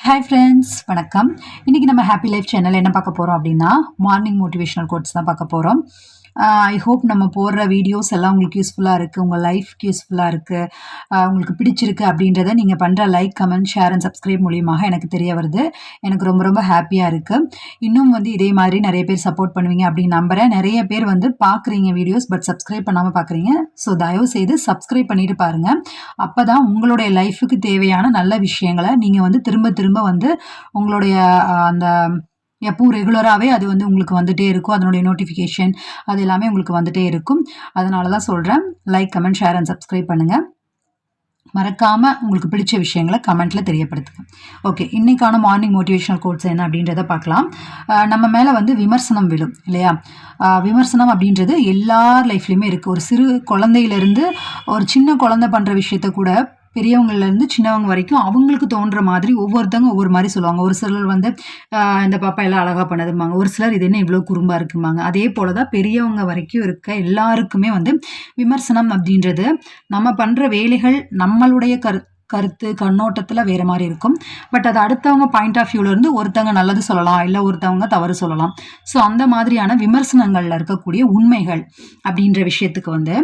Hi friends வணக்கம். இன்றைக்கி நம்ம ஹாப்பி லைஃப் சேனல் என்ன பார்க்க போகிறோம் அப்படின்னா மார்னிங் மோட்டிவேஷனல் கோட்ஸ் தான் பார்க்க போகிறோம் ஐ ஹோப் நம்ம போடுற வீடியோஸ் எல்லாம் உங்களுக்கு யூஸ்ஃபுல்லாக இருக்குது உங்கள் லைஃப்க்கு யூஸ்ஃபுல்லாக இருக்குது உங்களுக்கு பிடிச்சிருக்கு அப்படின்றத நீங்கள் பண்ணுற like comment share and subscribe மூலியமாக எனக்கு தெரிய வருது. எனக்கு ரொம்ப ரொம்ப ஹாப்பியாக இருக்குது இன்னும் வந்து இதே மாதிரி நிறைய பேர் சப்போர்ட் பண்ணுவீங்க அப்படின்னு நம்புகிறேன் நிறைய பேர் வந்து பார்க்குறீங்க வீடியோஸ் பட் சப்ஸ்கிரைப் பண்ணாமல் பார்க்குறீங்க ஸோ தயவு செய்து சப்ஸ்கிரைப் பண்ணிட்டு பாருங்கள் அப்போ தான் உங்களுடைய லைஃபுக்கு தேவையான நல்ல விஷயங்களை நீங்கள் வந்து திரும்ப திரும்ப வந்து உங்களுடைய அந்த எப்பவும் ரெகுலராகவே அது வந்து உங்களுக்கு வந்துகிட்டே இருக்கும். அதனுடைய நோட்டிஃபிகேஷன் அது எல்லாமே உங்களுக்கு வந்துகிட்டே இருக்கும். அதனால தான் சொல்கிறேன் like comment share and subscribe பண்ணுங்கள் மறக்காமல் உங்களுக்கு பிடிச்ச விஷயங்களை கமெண்ட்டில் தெரியப்படுத்துங்க. ஓகே இன்றைக்கான மார்னிங் மோட்டிவேஷனல் கோட்ஸ் என்ன அப்படின்றத பார்க்கலாம். நம்ம மேலே வந்து விமர்சனம் விழும் இல்லையா? விமர்சனம் அப்படின்றது எல்லார் லைஃப்லையுமே இருக்குது ஒரு சிறு குழந்தையிலேருந்து ஒரு சின்ன குழந்தை பண்ணுற விஷயத்த கூட பெரியவங்கள்லேருந்து சின்னவங்க வரைக்கும் அவங்களுக்கு தோன்ற மாதிரி ஒவ்வொருத்தவங்க ஒவ்வொரு மாதிரி சொல்லுவாங்க. ஒரு சிலர் வந்து இந்த பாப்பா எல்லாம் அழகாக பண்ணதுமாங்க ஒரு சிலர் இது என்ன இவ்வளோ குறும்பாக இருக்குமாங்க அதே போல தான் பெரியவங்க வரைக்கும் இருக்க எல்லாருக்குமே வந்து விமர்சனம் அப்படின்றது நம்ம பண்ணுற வேலைகள் நம்மளுடைய கரு கருத்து கண்ணோட்டத்தில் வேறு மாதிரி இருக்கும். பட் அது அடுத்தவங்க பாயிண்ட் ஆஃப் வியூலேருந்து ஒருத்தவங்க நல்லது சொல்லலாம் இல்லை ஒருத்தவங்க தவறு சொல்லலாம். ஸோ அந்த மாதிரியான விமர்சனங்களில் இருக்கக்கூடிய உண்மைகள் அப்படின்ற விஷயத்துக்கு வந்து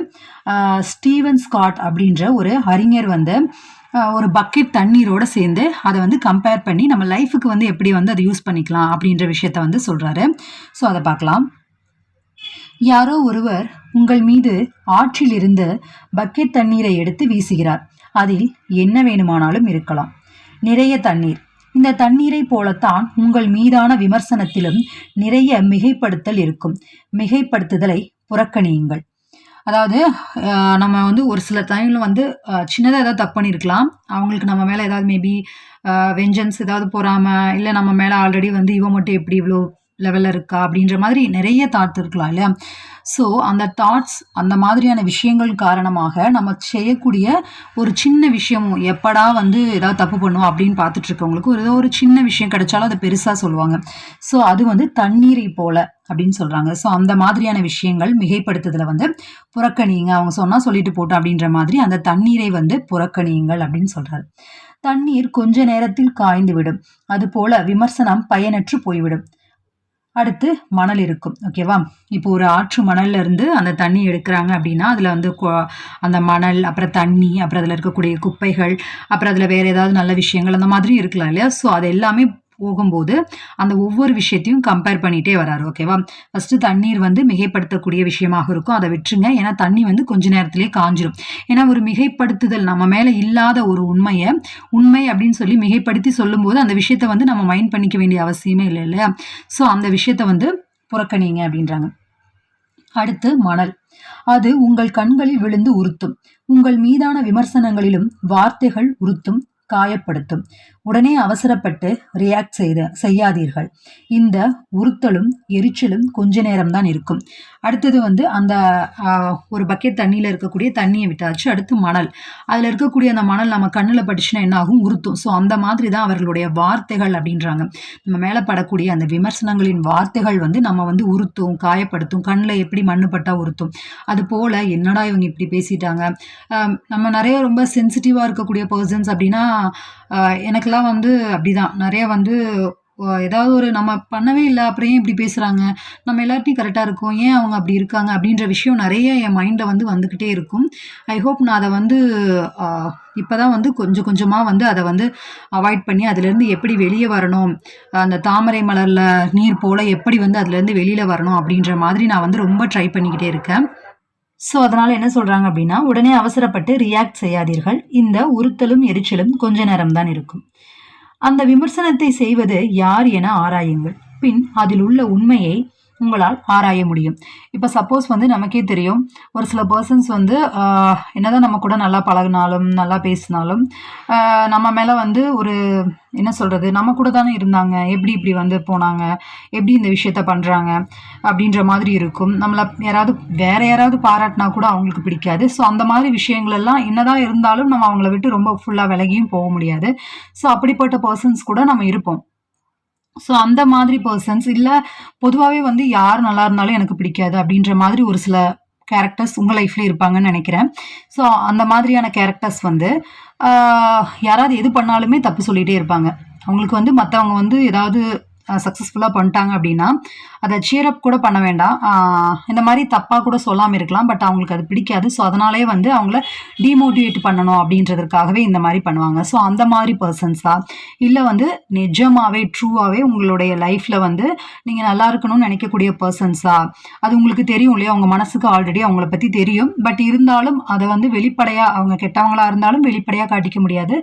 ஸ்டீவன் ஸ்காட் அப்படின்ற ஒரு அறிஞர் வந்து ஒரு பக்கெட் தண்ணீரோடு சேர்ந்து அதை வந்து கம்பேர் பண்ணி நம்ம லைஃபுக்கு வந்து எப்படி வந்து அதை யூஸ் பண்ணிக்கலாம் அப்படின்ற விஷயத்த வந்து சொல்கிறாரு ஸோ அதை பார்க்கலாம். யாரோ ஒருவர் உங்கள் மீது ஆற்றிலிருந்து பக்கெட் தண்ணீரை எடுத்து வீசுகிறார். அதில் என்ன வேணுமானாலும் இருக்கலாம். நிறைய தண்ணீர். இந்த தண்ணீரை போலத்தான் உங்கள் மீதான விமர்சனத்திலும் நிறைய மிகைப்படுத்தல் இருக்கும். மிகைப்படுத்துதலை புறக்கணியுங்கள். அதாவது நம்ம வந்து ஒரு சில டைமில் வந்து சின்னதாக ஏதாவது தப்பு பண்ணியிருக்கலாம். அவங்களுக்கு நம்ம மேலே ஏதாவது மேபி வெஞ்சன்ஸ் ஏதாவது போகாமல் இல்லை நம்ம மேலே ஆல்ரெடி வந்து இவன் மட்டும் எப்படி இவ்வளோ லெவலில் இருக்கா அப்படின்ற மாதிரி நிறைய தாட்ஸ் இருக்கலாம் இல்லையா? ஸோ அந்த தாட்ஸ் அந்த மாதிரியான விஷயங்கள் காரணமாக நம்ம செய்யக்கூடிய ஒரு சின்ன விஷயமும் எப்படா வந்து ஏதாவது தப்பு பண்ணுவோம் அப்படின்னு பார்த்துட்டு இருக்கவங்களுக்கு ஒரு ஏதோ ஒரு சின்ன விஷயம் கிடைச்சாலும் அதை பெருசாக சொல்லுவாங்க. ஸோ அது வந்து தண்ணீரை போல அப்படின்னு சொல்கிறாங்க ஸோ அந்த மாதிரியான விஷயங்கள் மிகைப்படுத்துதல வந்து புறக்கணியுங்க அவங்க சொன்னால் சொல்லிட்டு போட்டோம் அப்படின்ற மாதிரி அந்த தண்ணீரை வந்து புறக்கணியுங்கள் அப்படின்னு சொல்கிறாரு தண்ணீர் கொஞ்ச நேரத்தில் காய்ந்து விடும். அதுபோல விமர்சனம் பயனற்று போய்விடும். அடுத்து மணல் இருக்கும் ஓகேவா இப்போ ஒரு ஆற்று மணல்ல இருந்து அந்த தண்ணி எடுக்கிறாங்க அப்படின்னா அதில் வந்து அந்த மணல் அப்புறம் தண்ணி அப்புறம் அதில் இருக்கக்கூடிய குப்பைகள் அப்புறம் அதில் வேறு ஏதாவது நல்ல விஷயங்கள் அந்த மாதிரியும் இருக்கலாம் இல்லையா? ஸோ அது எல்லாமே போகும்போது அந்த ஒவ்வொரு விஷயத்தையும் கம்பேர் பண்ணிகிட்டே வராரு ஓகேவா ஃபஸ்ட்டு தண்ணீர் வந்து மிகைப்படுத்தக்கூடிய விஷயமாக இருக்கும். அதை விட்டுருங்க. ஏன்னா தண்ணி வந்து கொஞ்ச நேரத்திலே காஞ்சிரும். ஏன்னா ஒரு மிகைப்படுத்துதல் நம்ம மேலே இல்லாத ஒரு உண்மையை உண்மை அப்படின்னு சொல்லி மிகைப்படுத்தி சொல்லும்போது அந்த விஷயத்தை வந்து நம்ம மைண்ட் பண்ணிக்க வேண்டிய அவசியமே இல்லை இல்லையா? ஸோ அந்த விஷயத்தை வந்து புறக்கணிங்க அப்படின்றாங்க. அடுத்து மணல். அது உங்கள் கண்களில் விழுந்து உறுத்தும். உங்கள் மீதான விமர்சனங்களிலும் வார்த்தைகள் உறுத்தும் காயப்படுத்தும். உடனே அவசரப்பட்டு ரியாக்ட் செய்த செய்யாதீர்கள். இந்த உறுத்தலும் எரிச்சலும் கொஞ்ச நேரம் தான் இருக்கும். அடுத்தது வந்து அந்த ஒரு பக்கெட் தண்ணியில் இருக்கக்கூடிய தண்ணியை விட்டாச்சு. அடுத்து மணல். அதில் இருக்கக்கூடிய அந்த மணல் நம்ம கண்ணில் பட்டுச்சுன்னா என்ன ஆகும் உறுத்தும் ஸோ அந்த மாதிரி தான் அவர்களுடைய வார்த்தைகள் அப்படின்றாங்க. நம்ம மேலே படக்கூடிய அந்த விமர்சனங்களின் வார்த்தைகள் வந்து நம்ம வந்து உறுத்தும் காயப்படுத்தும் கண்ணில் எப்படி மண்ணு உறுத்தும் அது போல் என்னடா இவங்க இப்படி பேசிட்டாங்க? நம்ம நிறைய ரொம்ப சென்சிட்டிவாக இருக்கக்கூடிய பர்சன்ஸ் அப்படின்னா எனக்குலாம் எனக்கெல்லாம் வந்து அப்படிதான். நிறைய வந்து ஏதாவது ஒரு நம்ம பண்ணவே இல்லை அப்புறம் ஏன் இப்படி பேசுகிறாங்க நம்ம எல்லார்ட்டையும் கரெக்டாக இருக்கோம். ஏன் அவங்க அப்படி இருக்காங்க? அப்படின்ற விஷயம் நிறைய என் மைண்டில் வந்து வந்துக்கிட்டே இருக்கும். ஐ ஹோப் நான் அதை வந்து இப்போ தான் வந்து கொஞ்சம் கொஞ்சமாக வந்து அதை வந்து அவாய்ட் பண்ணி அதுலேருந்து எப்படி வெளியே வரணும்? அந்த தாமரை மலரில் நீர் போல் எப்படி வந்து அதுலேருந்து வெளியில் வரணும்? அப்படின்ற மாதிரி நான் வந்து ரொம்ப ட்ரை பண்ணிக்கிட்டே இருக்கேன். ஸோ அதனால் என்ன சொல்கிறாங்க அப்படின்னா உடனே அவசரப்பட்டு ரியாக்ட் செய்யாதீர்கள். இந்த உறுத்தலும் எரிச்சலும் கொஞ்ச நேரம்தான் இருக்கும். அந்த விமர்சனத்தை செய்வது யார் என ஆராயுங்கள். பின் அதில் உள்ள உண்மையை உங்களால் ஆராய முடியும். இப்போ சப்போஸ் வந்து நமக்கே தெரியும் ஒரு சில பர்சன்ஸ் வந்து என்னதான் நம்ம கூட நல்லா பழகினாலும் நல்லா பேசினாலும் நம்ம மேலே வந்து ஒரு என்ன சொல்கிறது நம்ம கூட தானே இருந்தாங்க. எப்படி இப்படி வந்து போனாங்க? எப்படி இந்த விஷயத்த பண்ணுறாங்க அப்படின்ற மாதிரி இருக்கும். நம்மளை யாராவது வேற யாராவது பாராட்டினா கூட அவங்களுக்கு பிடிக்காது. ஸோ அந்த மாதிரி விஷயங்கள் எல்லாம் என்னதான் இருந்தாலும் நம்ம அவங்கள விட்டு ரொம்ப ஃபுல்லாக விலகியும் போக முடியாது. ஸோ அப்படிப்பட்ட பர்சன்ஸ் கூட நம்ம இருப்போம். ஸோ அந்த மாதிரி பர்சன்ஸ் இல்லை பொதுவாகவே வந்து யார் நல்லா இருந்தாலும் எனக்கு பிடிக்காது அப்படின்ற மாதிரி ஒரு சில கேரக்டர்ஸ் உங்கள் லைஃப்ல இருப்பாங்கன்னு நினைக்கிறேன். ஸோ அந்த மாதிரியான கேரக்டர்ஸ் வந்து யாராவது எது பண்ணாலுமே தப்பு சொல்லிகிட்டே இருப்பாங்க. அவங்களுக்கு வந்து மற்றவங்க வந்து ஏதாவது சக்ஸஸ்ஃபுல்லாக பண்ணிட்டாங்க அப்படின்னா அதை சீர் அப் கூட பண்ண வேண்டாம். இந்த மாதிரி தப்பாக கூட சொல்லாமல் இருக்கலாம் பட் அவங்களுக்கு அது பிடிக்காது. ஸோ அதனாலே வந்து அவங்கள டிமோட்டிவேட் பண்ணணும் அப்படின்றதுக்காகவே இந்த மாதிரி பண்ணுவாங்க. ஸோ அந்த மாதிரி பர்சன்ஸாக இல்லை வந்து நிஜமாகவே ட்ரூவாகவே உங்களுடைய லைஃப்பில் வந்து நீங்கள் நல்லா இருக்கணும்னு நினைக்கக்கூடிய பர்சன்ஸா அது உங்களுக்கு தெரியும் இல்லையா? அவங்க மனசுக்கு ஆல்ரெடி அவங்கள பற்றி தெரியும். பட் இருந்தாலும் அதை வந்து வெளிப்படையாக அவங்க கெட்டவங்களாக இருந்தாலும் வெளிப்படையாக காட்டிக்க முடியாது.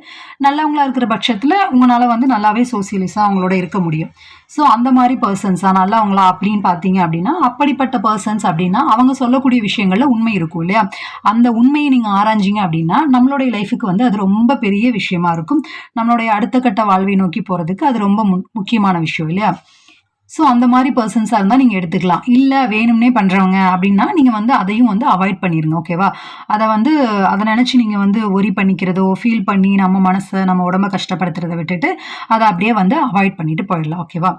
நல்லவங்களா இருக்கிற பட்சத்தில் உங்களால் வந்து நல்லாவே சோசியலிஸாக அவங்களோட இருக்க முடியும். ஸோ அந்த மாதிரி பர்சன்ஸா நல்லவங்களா அப்படின்னு பார்த்தீங்க அப்படின்னா அப்படிப்பட்ட பர்சன்ஸ் அப்படின்னா அவங்க சொல்லக்கூடிய விஷயங்கள்ல உண்மை இருக்கும் இல்லையா? அந்த உண்மையை நீங்கள் ஆராய்ஞ்சீங்க அப்படின்னா நம்மளுடைய லைஃபுக்கு வந்து அது ரொம்ப பெரிய விஷயமா இருக்கும். நம்மளுடைய அடுத்த கட்ட வாழ்வை நோக்கி போகிறதுக்கு அது ரொம்ப மு- முக்கியமான விஷயம் இல்லையா? ஸோ அந்த மாதிரி பர்சன்ஸாக இருந்தால் நீங்கள் எடுத்துக்கலாம். இல்லை வேணும்னே பண்ணுறவங்க அப்படின்னா நீங்கள் வந்து அதையும் வந்து அவாய்ட் பண்ணிடுங்க ஓகேவா அதை வந்து அதை நினச்சி நீங்கள் வந்து ஒரி பண்ணிக்கிறதோ ஃபீல் பண்ணி நம்ம மனசை நம்ம உடம்ப கஷ்டப்படுத்துறதை விட்டுட்டு அதை அப்படியே வந்து அவாய்ட் பண்ணிட்டு போயிடலாம் ஓகேவா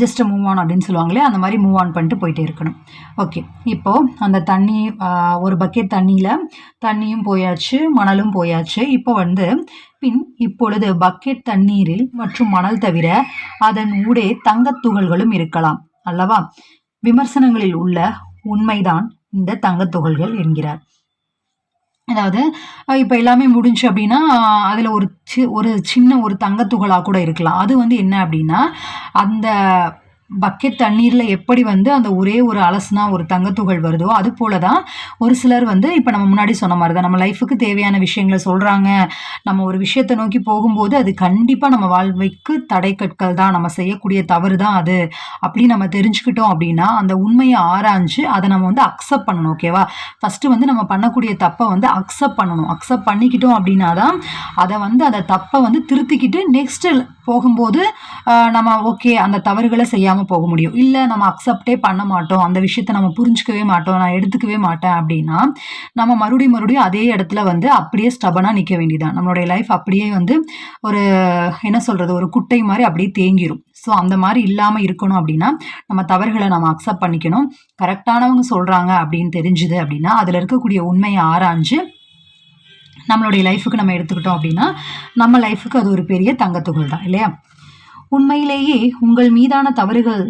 ஜஸ்ட் மூவ் ஆன் அப்படின்னு சொல்லுவாங்களே அந்த மாதிரி மூவ் ஆன் பண்ணிட்டு போயிட்டே இருக்கணும். ஓகே இப்போது அந்த தண்ணி ஒரு பக்கெட் தண்ணியில் தண்ணியும் போயாச்சு மணலும் போயாச்சு. இப்போ வந்து பின் இப்பொழுது பக்கெட் தண்ணீரில் மற்றும் மணல் தவிர அதன் ஊடே தங்கத்துகள்களும் இருக்கலாம். அல்லவா? விமர்சனங்களில் உள்ள உண்மைதான் இந்த தங்கத்துகள்கள் என்கிறார். அதாவது இப்போ எல்லாமே முடிஞ்சு அப்படின்னா அதில் ஒரு சி ஒரு சின்ன ஒரு தங்கத்துகளாக கூட இருக்கலாம். அது வந்து என்ன அப்படின்னா அந்த பக்கெட் தண்ணீரில் எப்படி வந்து அந்த ஒரே ஒரு அலசுனா ஒரு தங்கத்துகள் வருதோ அது போல தான் ஒரு சிலர் வந்து இப்போ நம்ம முன்னாடி சொன்ன மாதிரி தான் நம்ம லைஃபுக்கு தேவையான விஷயங்களை சொல்கிறாங்க நம்ம ஒரு விஷயத்தை நோக்கி போகும்போது அது கண்டிப்பாக நம்ம வாழ்வைக்கு தடை கற்கள் தான். நம்ம செய்யக்கூடிய தவறு தான் அது. அப்படி நம்ம தெரிஞ்சுக்கிட்டோம் அப்படின்னா அந்த உண்மையை ஆராய்ஞ்சு அதை நம்ம வந்து அக்செப்ட் பண்ணணும் ஓகேவா ஃபஸ்ட்டு வந்து நம்ம பண்ணக்கூடிய தப்பை வந்து அக்செப்ட் பண்ணணும். அக்செப்ட் பண்ணிக்கிட்டோம் அப்படின்னா தான் அதை வந்து அந்த தப்பை வந்து திருத்திக்கிட்டு நெக்ஸ்ட்டு போகும்போது நம்ம ஓகே அந்த தவறுகளை செய்யாமல் போக முடியும். இல்லை நம்ம அக்செப்டே பண்ண மாட்டோம். அந்த விஷயத்த நம்ம புரிஞ்சுக்கவே மாட்டோம். நான் எடுத்துக்கவே மாட்டேன் அப்படின்னா நம்ம மறுபடியும் மறுபடியும் அதே இடத்துல வந்து அப்படியே ஸ்டபனாக நிற்க வேண்டியதான் நம்மளுடைய லைஃப் அப்படியே வந்து ஒரு என்ன சொல்கிறது ஒரு குட்டை மாதிரி அப்படியே தேங்கிரும். ஸோ அந்த மாதிரி இல்லாமல் இருக்கணும் அப்படின்னா நம்ம தவறுகளை நம்ம அக்செப்ட் பண்ணிக்கணும். கரெக்டானவங்க சொல்கிறாங்க அப்படின்னு தெரிஞ்சுது அப்படின்னா அதில் இருக்கக்கூடிய உண்மையை ஆராய்ஞ்சு நம்மளுடைய லைஃபுக்கு நம்ம எடுத்துக்கிட்டோம் அப்படின்னா நம்ம லைஃபுக்கு அது ஒரு பெரிய தங்கத்துகள் தான் இல்லையா? உண்மையிலேயே உங்கள் மீதான தவறுகள்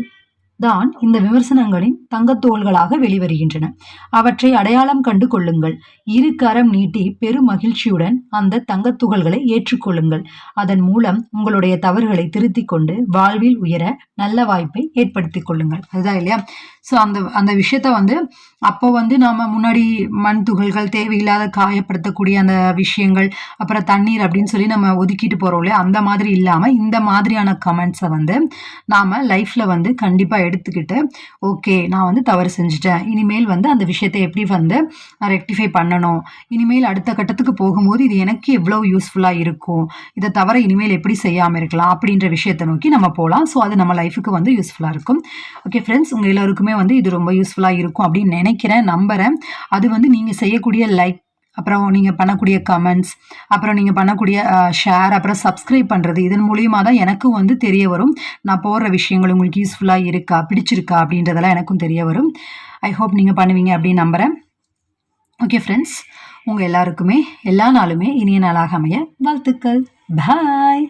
தான் இந்த விமர்சனங்களின் தங்கத்தோள்களாக வெளிவருகின்றன. அவற்றை அடையாளம் கண்டு கொள்ளுங்கள். இரு கரம் நீட்டி பெரும் மகிழ்ச்சியுடன் அந்த தங்கத்துகள்களை ஏற்றுக்கொள்ளுங்கள். அதன் மூலம் உங்களுடைய தவறுகளை திருத்திக் கொண்டு வாழ்வில் உயர நல்ல வாய்ப்பை ஏற்படுத்திக் கொள்ளுங்கள். அதுதான் இல்லையா? ஸோ அந்த அந்த விஷயத்த வந்து அப்போ வந்து நாம முன்னாடி மண் துகள்கள் தேவையில்லாத காயப்படுத்தக்கூடிய அந்த விஷயங்கள் அப்புறம் தண்ணீர் அப்படின்னு சொல்லி நம்ம ஒதுக்கிட்டு போகிறோம் இல்லையா? அந்த மாதிரி இல்லாமல் இந்த மாதிரியான கமெண்ட்ஸை வந்து நாம் லைஃப்பில் வந்து கண்டிப்பாக எடுத்துக்கிட்டு ஓகே நான் வந்து தவறு செஞ்சுட்டேன். இனிமேல் வந்து அந்த விஷயத்தை எப்படி வந்து நான் ரெக்டிஃபை பண்ணணும்? இனிமேல் அடுத்த கட்டத்துக்கு போகும்போது இது எனக்கு எவ்வளோ யூஸ்ஃபுல்லாக இருக்கும்? இதை தவிர இனிமேல் எப்படி செய்யாமல் இருக்கலாம்? அப்படின்ற விஷயத்தை நோக்கி நம்ம போகலாம் ஸோ அது நம்ம லைஃபுக்கு வந்து யூஸ்ஃபுல்லாக இருக்கும். ஓகே ஃப்ரெண்ட்ஸ் உங்கள் எல்லாருக்குமே வந்து இது ரொம்ப யூஸ்ஃபுல்லாக இருக்கும் அப்படின்னு நினைக்கிறேன் நம்புகிறேன் அது வந்து நீங்கள் செய்யக்கூடிய லைக் அப்புறம் நீங்கள் பண்ணக்கூடிய கமெண்ட்ஸ் அப்புறம் நீங்கள் பண்ணக்கூடிய ஷேர் அப்புறம் சப்ஸ்கிரைப் பண்ணுறது இதன் மூலியமாக தான் எனக்கும் வந்து தெரிய வரும். நான் போடுற விஷயங்கள் உங்களுக்கு யூஸ்ஃபுல்லாக இருக்கா பிடிச்சிருக்கா அப்படின்றதெல்லாம் எனக்கும் தெரிய வரும். ஐ ஹோப் நீங்கள் பண்ணுவீங்க அப்படின்னு நம்புகிறேன் ஓகே ஃப்ரெண்ட்ஸ் உங்கள் எல்லாருக்குமே எல்லா நாளுமே இனிய நாளாக அமைய வாழ்த்துக்கள். பாய்